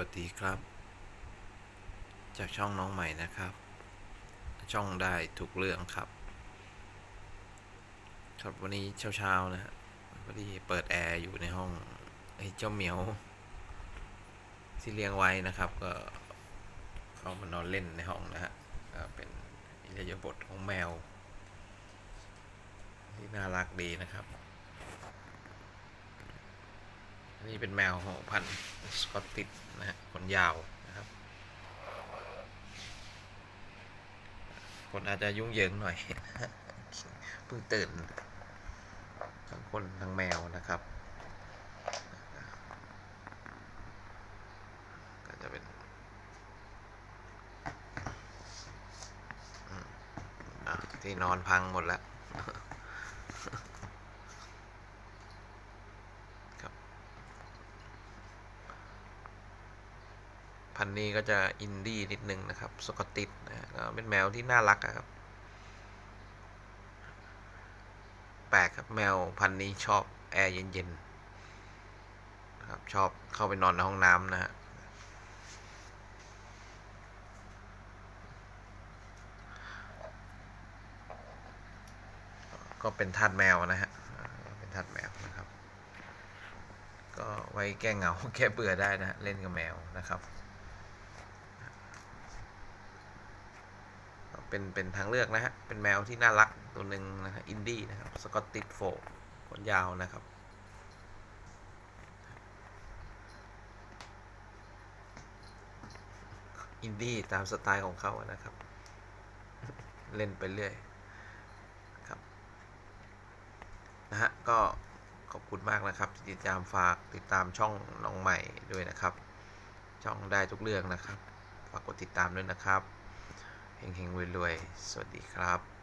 วัสดีครับ จากช่องน้องใหม่นะครับ ช่องได้ทุกเรื่องครับ ครับวันนี้เช้าๆนะฮะพอดีเปิดแอร์อยู่ในห้องไอ้เจ้าเหมียวที่เลี้ยงไว้นะครับ ก็เขามานอนเล่นในห้องนะฮะเป็นอิริยาบถของแมว ที่น่ารักดีนะครับ นนี้เป็นแมวของพันธุ์สกอตติชนะฮะขนยาวนะครับคนอาจจะยุ่งเหยิงหน่อยเพิ่งตื่นทั้งคนทั้งแมวนะครับก็จะเป็นอะที่นอนพังหมดแล้ว ครับ พันนี้ก็จะอินดี้นิดนึงนะครับ สกอตติชนะก็เป็นแมวที่น่ารักอะครับ แปลกครับแมวพันนี้ชอบแอร์เย็นๆนะครับชอบเข้าไปนอนในห้องน้ำนะฮะก็เป็นทาสแมวนะฮะ เป็นทาสแมวนะครับ ก็ไว้แก้เหงาแก้เบื่อได้นะฮะเล่นกับแมวนะครับ เป็นเป็นทางเลือกนะฮะ เป็นแมวที่น่ารักตัวหนึ่งนะฮะอินดี้นะครับสกอตติชโฟลด์ขนยาวนะครับอินดี้ตามสไตล์ของเขาอะนะครับ เล่นไปเรื่อยครับนะฮะก็ขอบคุณมากนะครับที่ติดตามฝากติดตามช่องน้องใหม่ด้วยนะครับ ช่องได้ทุกเรื่องนะครับ ฝากกดติดตามด้วยนะครับ เฮงๆรวยๆ สวัสดีครับ